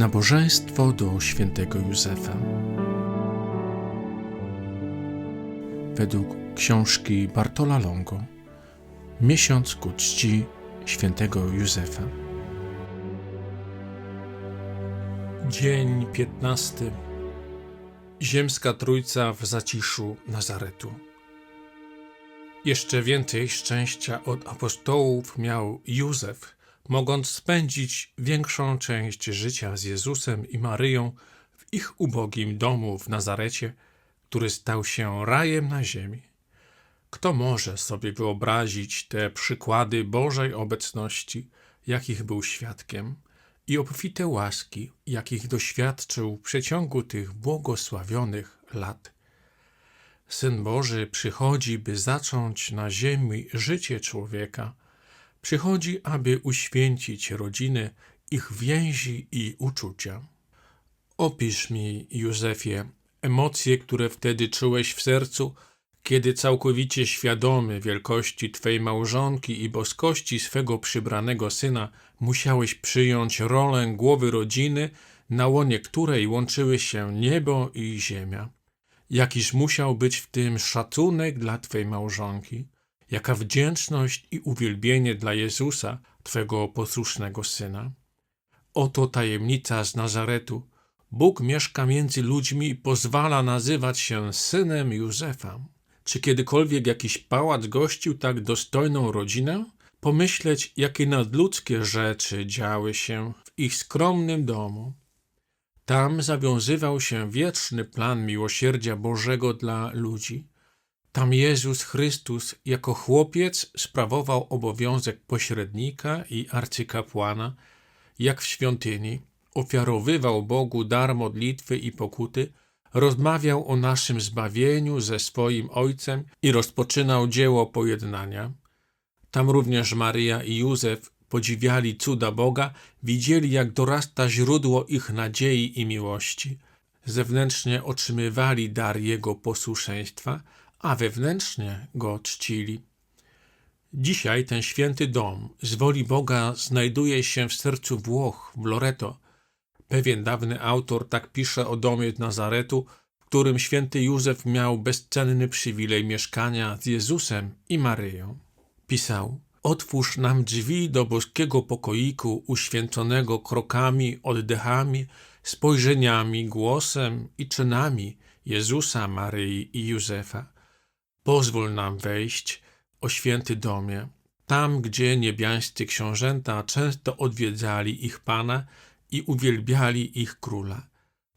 Nabożeństwo do świętego Józefa. Według książki Bartola Longo Miesiąc ku czci świętego Józefa. Dzień 15. Ziemska Trójca w zaciszu Nazaretu. Jeszcze więcej szczęścia od apostołów miał Józef, mogąc spędzić większą część życia z Jezusem i Maryją w ich ubogim domu w Nazarecie, który stał się rajem na ziemi. Kto może sobie wyobrazić te przykłady Bożej obecności, jakich był świadkiem, i obfite łaski, jakich doświadczył w przeciągu tych błogosławionych lat? Syn Boży przychodzi, by zacząć na ziemi życie człowieka. Przychodzi, aby uświęcić rodziny, ich więzi i uczucia. Opisz mi, Józefie, emocje, które wtedy czułeś w sercu, kiedy całkowicie świadomy wielkości Twej małżonki i boskości swego przybranego syna musiałeś przyjąć rolę głowy rodziny, na łonie której łączyły się niebo i ziemia. Jakiż musiał być w tym szacunek dla Twej małżonki, jaka wdzięczność i uwielbienie dla Jezusa, Twego posłusznego Syna. Oto tajemnica z Nazaretu. Bóg mieszka między ludźmi i pozwala nazywać się synem Józefa. Czy kiedykolwiek jakiś pałac gościł tak dostojną rodzinę? Pomyśleć, jakie nadludzkie rzeczy działy się w ich skromnym domu. Tam zawiązywał się wieczny plan miłosierdzia Bożego dla ludzi. Tam Jezus Chrystus jako chłopiec sprawował obowiązek pośrednika i arcykapłana, jak w świątyni, ofiarowywał Bogu dar modlitwy i pokuty, rozmawiał o naszym zbawieniu ze swoim Ojcem i rozpoczynał dzieło pojednania. Tam również Maryja i Józef podziwiali cuda Boga, widzieli jak dorasta źródło ich nadziei i miłości. Zewnętrznie otrzymywali dar Jego posłuszeństwa, a wewnętrznie Go czcili. Dzisiaj ten święty dom z woli Boga znajduje się w sercu Włoch, w Loreto. Pewien dawny autor tak pisze o domie Nazaretu, w którym święty Józef miał bezcenny przywilej mieszkania z Jezusem i Maryją. Pisał: Otwórz nam drzwi do boskiego pokoiku, uświęconego krokami, oddechami, spojrzeniami, głosem i czynami Jezusa, Maryi i Józefa. Pozwól nam wejść, o święty domie, tam, gdzie niebiańscy książęta często odwiedzali ich Pana i uwielbiali ich Króla.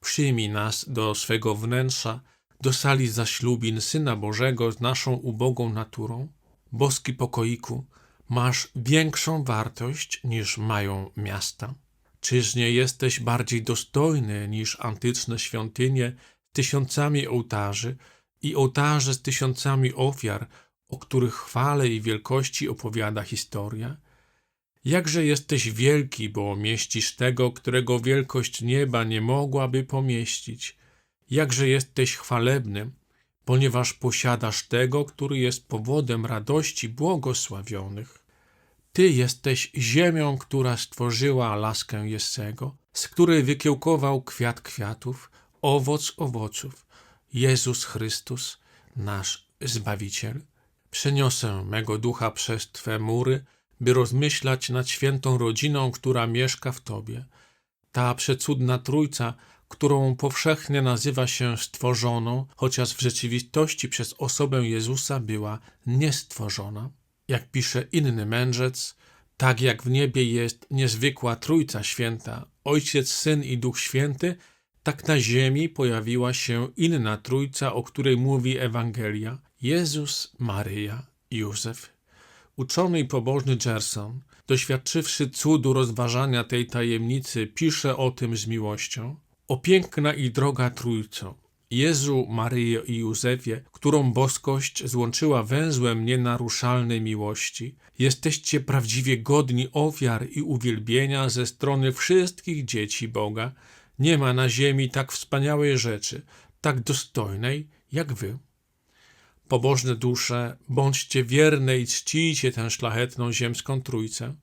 Przyjmij nas do swego wnętrza, do sali zaślubin Syna Bożego z naszą ubogą naturą. Boski pokoiku, masz większą wartość niż mają miasta. Czyż nie jesteś bardziej dostojny niż antyczne świątynie tysiącami ołtarzy i ołtarze z tysiącami ofiar, o których chwale i wielkości opowiada historia? Jakże jesteś wielki, bo mieścisz tego, którego wielkość nieba nie mogłaby pomieścić. Jakże jesteś chwalebny, ponieważ posiadasz tego, który jest powodem radości błogosławionych. Ty jesteś ziemią, która stworzyła laskę Jessego, z której wykiełkował kwiat kwiatów, owoc owoców. Jezus Chrystus, nasz Zbawiciel. Przeniosę mego ducha przez Twe mury, by rozmyślać nad świętą rodziną, która mieszka w Tobie. Ta przecudna Trójca, którą powszechnie nazywa się stworzoną, chociaż w rzeczywistości przez osobę Jezusa była niestworzona. Jak pisze inny mędrzec, tak jak w niebie jest niezwykła Trójca Święta, Ojciec, Syn i Duch Święty, tak na ziemi pojawiła się inna Trójca, o której mówi Ewangelia Jezus, Maryja Józef. Uczony i pobożny Gerson, doświadczywszy cudu rozważania tej tajemnicy, pisze o tym z miłością. O piękna i droga Trójco, Jezu, Maryjo i Józefie, którą boskość złączyła węzłem nienaruszalnej miłości, jesteście prawdziwie godni ofiar i uwielbienia ze strony wszystkich dzieci Boga. Nie ma na ziemi tak wspaniałej rzeczy, tak dostojnej jak wy. Pobożne dusze, bądźcie wierne i czcijcie tę szlachetną ziemską trójcę.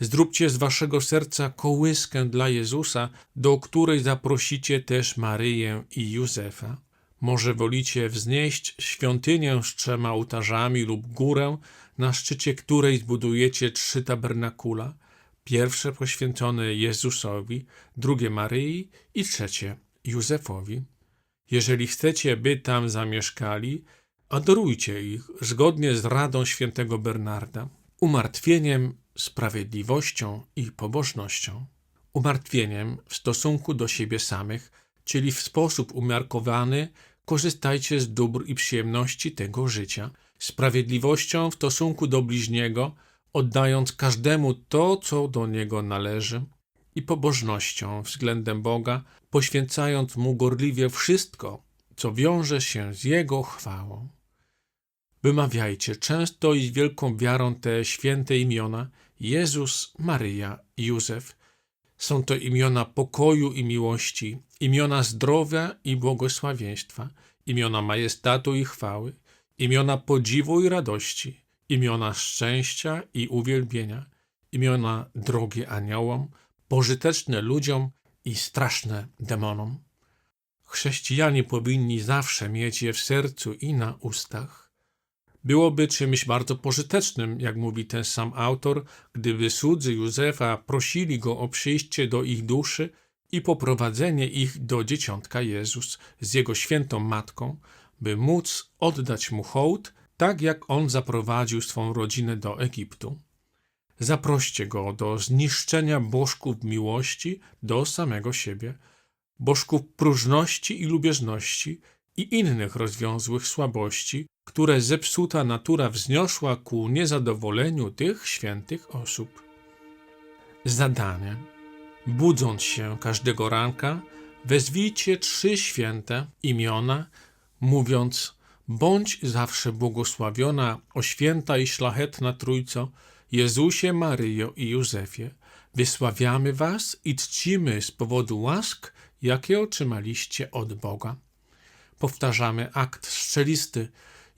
Zróbcie z waszego serca kołyskę dla Jezusa, do której zaprosicie też Maryję i Józefa. Może wolicie wznieść świątynię z trzema ołtarzami lub górę, na szczycie której zbudujecie trzy tabernakula. Pierwsze poświęcone Jezusowi, drugie Maryi i trzecie Józefowi. Jeżeli chcecie, by tam zamieszkali, adorujcie ich zgodnie z radą świętego Bernarda, umartwieniem, sprawiedliwością i pobożnością. Umartwieniem w stosunku do siebie samych, czyli w sposób umiarkowany, korzystajcie z dóbr i przyjemności tego życia. Sprawiedliwością w stosunku do bliźniego, oddając każdemu to, co do niego należy, i pobożnością względem Boga, poświęcając mu gorliwie wszystko, co wiąże się z jego chwałą. Wymawiajcie często i z wielką wiarą te święte imiona Jezus, Maryja i Józef. Są to imiona pokoju i miłości, imiona zdrowia i błogosławieństwa, imiona majestatu i chwały, imiona podziwu i radości, imiona szczęścia i uwielbienia, imiona drogie aniołom, pożyteczne ludziom i straszne demonom. Chrześcijanie powinni zawsze mieć je w sercu i na ustach. Byłoby czymś bardzo pożytecznym, jak mówi ten sam autor, gdyby słudzy Józefa prosili go o przyjście do ich duszy i poprowadzenie ich do dzieciątka Jezus z jego świętą matką, by móc oddać mu hołd, tak jak on zaprowadził swą rodzinę do Egiptu. Zaproście go do zniszczenia bożków miłości do samego siebie, bożków próżności i lubieżności i innych rozwiązłych słabości, które zepsuta natura wzniosła ku niezadowoleniu tych świętych osób. Zadanie. Budząc się każdego ranka, wezwijcie trzy święte imiona, mówiąc: Bądź zawsze błogosławiona, o święta i szlachetna Trójco, Jezusie, Maryjo i Józefie. Wysławiamy Was i czcimy z powodu łask, jakie otrzymaliście od Boga. Powtarzamy akt strzelisty.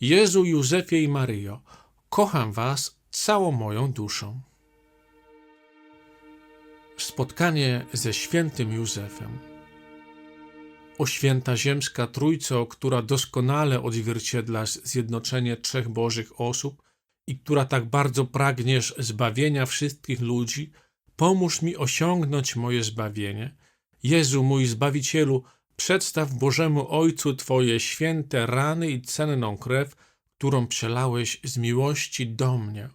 Jezu, Józefie i Maryjo, kocham Was całą moją duszą. Spotkanie ze świętym Józefem. O święta ziemska Trójco, która doskonale odzwierciedla zjednoczenie trzech Bożych osób i która tak bardzo pragniesz zbawienia wszystkich ludzi, pomóż mi osiągnąć moje zbawienie. Jezu, mój Zbawicielu, przedstaw Bożemu Ojcu Twoje święte rany i cenną krew, którą przelałeś z miłości do mnie.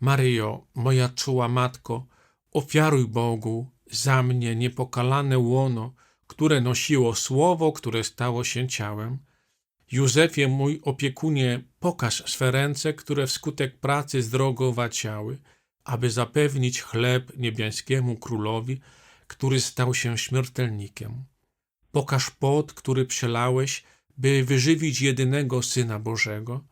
Maryjo, moja czuła Matko, ofiaruj Bogu za mnie niepokalane łono, które nosiło słowo, które stało się ciałem. Józefie, mój opiekunie, pokaż swe ręce, które wskutek pracy zdrogowaciały, aby zapewnić chleb niebiańskiemu królowi, który stał się śmiertelnikiem. Pokaż pot, który przelałeś, by wyżywić jedynego Syna Bożego.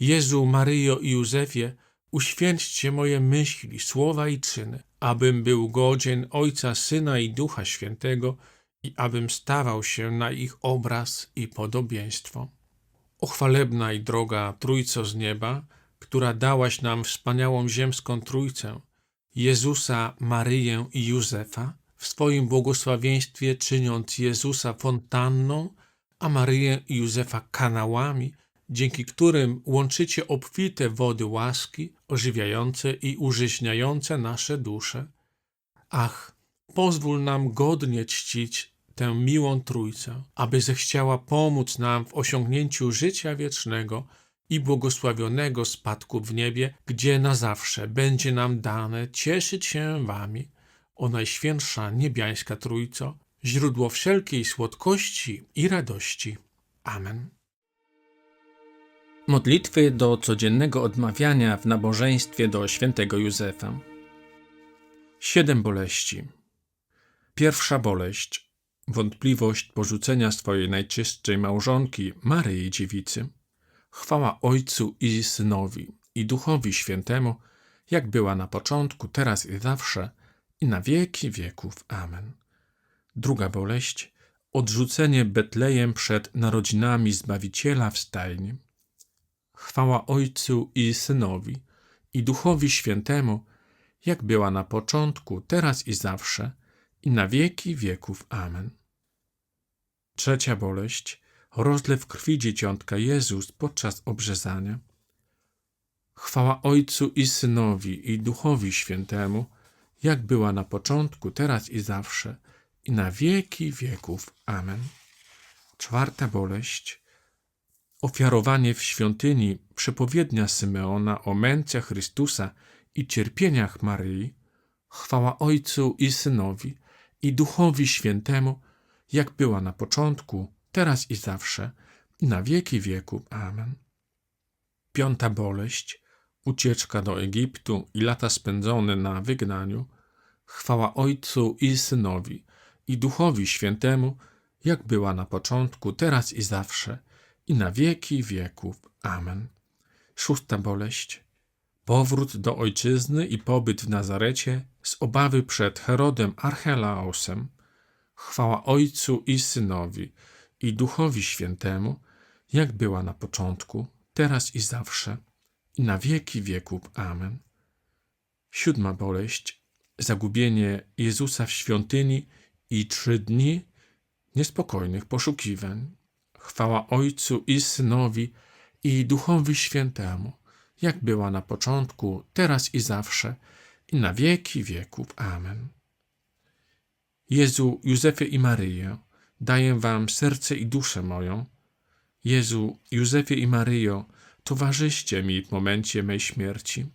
Jezu, Maryjo i Józefie, uświęćcie moje myśli, słowa i czyny, abym był godzien Ojca, Syna i Ducha Świętego i abym stawał się na ich obraz i podobieństwo. O chwalebna i droga Trójco z nieba, która dałaś nam wspaniałą ziemską Trójcę, Jezusa, Maryję i Józefa, w swoim błogosławieństwie czyniąc Jezusa fontanną, a Maryję i Józefa kanałami, dzięki którym łączycie obfite wody łaski, ożywiające i użyźniające nasze dusze. Ach, pozwól nam godnie czcić tę miłą Trójcę, aby zechciała pomóc nam w osiągnięciu życia wiecznego i błogosławionego spadku w niebie, gdzie na zawsze będzie nam dane cieszyć się Wami, o Najświętsza Niebiańska Trójco, źródło wszelkiej słodkości i radości. Amen. Modlitwy do codziennego odmawiania w nabożeństwie do świętego Józefa. Siedem boleści. Pierwsza boleść wątpliwość porzucenia swojej najczystszej małżonki, Maryi Dziewicy. Chwała Ojcu i Synowi i Duchowi Świętemu, jak była na początku, teraz i zawsze, i na wieki wieków. Amen. Druga boleść odrzucenie Betlejem przed narodzinami Zbawiciela w stajni. Chwała Ojcu i Synowi i Duchowi Świętemu, jak była na początku, teraz i zawsze, i na wieki wieków. Amen. Trzecia boleść, rozlew krwi dzieciątka Jezus podczas obrzezania. Chwała Ojcu i Synowi i Duchowi Świętemu, jak była na początku, teraz i zawsze, i na wieki wieków. Amen. Czwarta boleść, ofiarowanie w świątyni przepowiednia Symeona o męce Chrystusa i cierpieniach Maryi, chwała Ojcu i Synowi i Duchowi Świętemu, jak była na początku, teraz i zawsze, i na wieki wieków. Amen. Piąta boleść, ucieczka do Egiptu i lata spędzone na wygnaniu, chwała Ojcu i Synowi i Duchowi Świętemu, jak była na początku, teraz i zawsze, i na wieki wieków. Amen. Szósta boleść, powrót do ojczyzny i pobyt w Nazarecie z obawy przed Herodem Archelaosem, chwała Ojcu i Synowi i Duchowi Świętemu, jak była na początku, teraz i zawsze, i na wieki wieków. Amen. Siódma boleść, zagubienie Jezusa w świątyni i trzy dni niespokojnych poszukiwań. Chwała Ojcu i Synowi i Duchowi Świętemu, jak była na początku, teraz i zawsze, i na wieki wieków. Amen. Jezu, Józefie i Maryjo, daję Wam serce i duszę moją. Jezu, Józefie i Maryjo, towarzyście mi w momencie mej śmierci.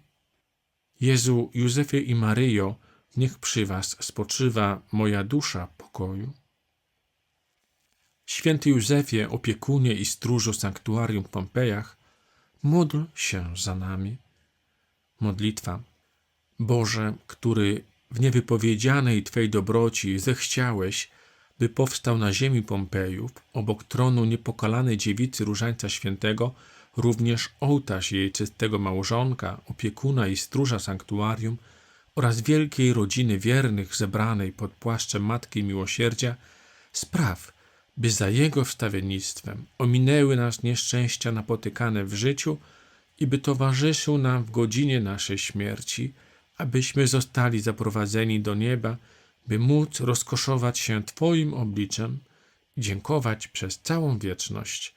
Jezu, Józefie i Maryjo, niech przy Was spoczywa moja dusza pokoju. Święty Józefie, opiekunie i stróżu sanktuarium w Pompejach, módl się za nami. Modlitwa. Boże, który w niewypowiedzianej Twej dobroci zechciałeś, by powstał na ziemi Pompejów, obok tronu niepokalanej dziewicy Różańca Świętego, również ołtarz jej czystego małżonka, opiekuna i stróża sanktuarium oraz wielkiej rodziny wiernych zebranej pod płaszczem Matki Miłosierdzia, spraw, by za Jego wstawiennictwem ominęły nas nieszczęścia napotykane w życiu i by towarzyszył nam w godzinie naszej śmierci, abyśmy zostali zaprowadzeni do nieba, by móc rozkoszować się Twoim obliczem i dziękować przez całą wieczność.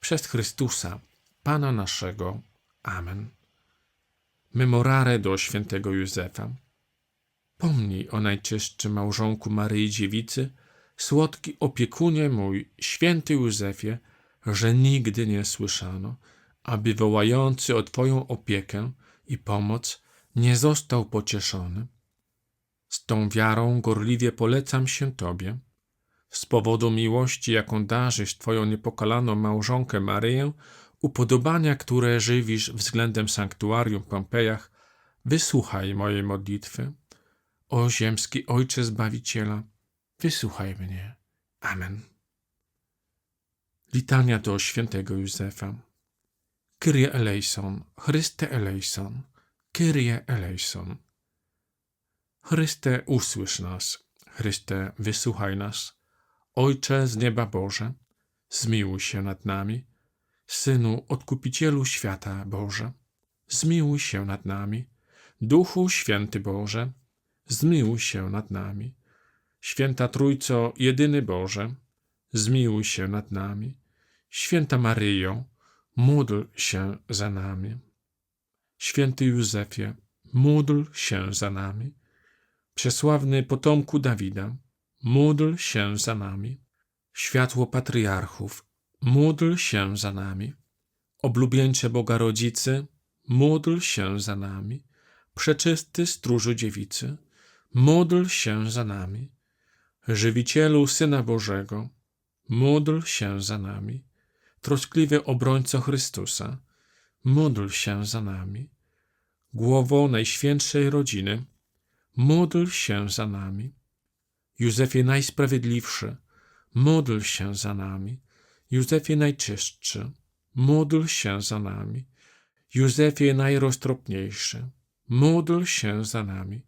Przez Chrystusa, Pana naszego. Amen. Memorare do świętego Józefa. Pomnij o najczystszym małżonku Maryi Dziewicy, słodki opiekunie mój, święty Józefie, że nigdy nie słyszano, aby wołający o Twoją opiekę i pomoc nie został pocieszony. Z tą wiarą gorliwie polecam się Tobie. Z powodu miłości, jaką darzysz Twoją niepokalaną małżonkę Maryję, upodobania, które żywisz względem sanktuarium Pompejach, wysłuchaj mojej modlitwy. O ziemski Ojcze Zbawiciela, wysłuchaj mnie. Amen. Litania do świętego Józefa. Kyrie eleison, Chryste eleison, Kyrie eleison. Chryste, usłysz nas. Chryste, wysłuchaj nas. Ojcze z nieba Boże, zmiłuj się nad nami. Synu, Odkupicielu świata Boże, zmiłuj się nad nami. Duchu Święty Boże, zmiłuj się nad nami. Święta Trójco, jedyny Boże, zmiłuj się nad nami. Święta Maryjo, módl się za nami. Święty Józefie, módl się za nami. Przesławny potomku Dawida, módl się za nami. Światło patriarchów, módl się za nami. Oblubieńcze Boga Rodzicy, módl się za nami. Przeczysty stróżu dziewicy, módl się za nami. Żywicielu Syna Bożego, módl się za nami. Troskliwy obrońco Chrystusa, módl się za nami. Głowo Najświętszej Rodziny, módl się za nami. Józefie Najsprawiedliwszy, módl się za nami. Józefie Najczystszy, módl się za nami. Józefie Najroztropniejszy, módl się za nami.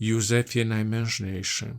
Józefie Najmężniejszy,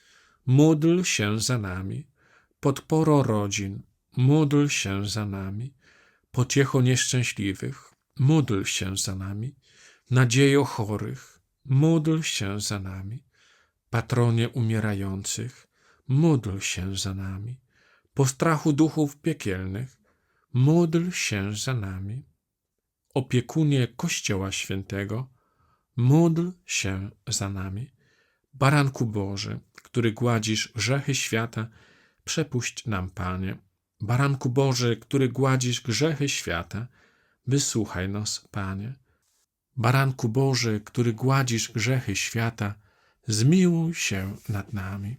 módl się za nami. Podporo rodzin, módl się za nami. Pociecho nieszczęśliwych, módl się za nami. Nadziejo chorych, módl się za nami. Patronie umierających, módl się za nami. Postrachu duchów piekielnych, módl się za nami. Opiekunie Kościoła Świętego, módl się za nami. Baranku Boży, który gładzisz grzechy świata, przepuść nam, Panie. Baranku Boży, który gładzisz grzechy świata, wysłuchaj nas, Panie. Baranku Boży, który gładzisz grzechy świata, zmiłuj się nad nami.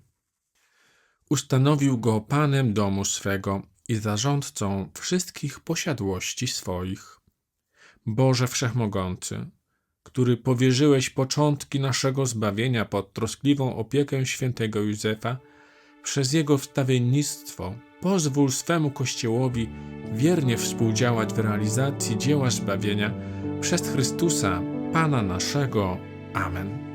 Ustanowił go panem domu swego i zarządcą wszystkich posiadłości swoich. Boże Wszechmogący, który powierzyłeś początki naszego zbawienia pod troskliwą opiekę świętego Józefa, przez jego wstawiennictwo pozwól swemu Kościołowi wiernie współdziałać w realizacji dzieła zbawienia przez Chrystusa, Pana naszego. Amen.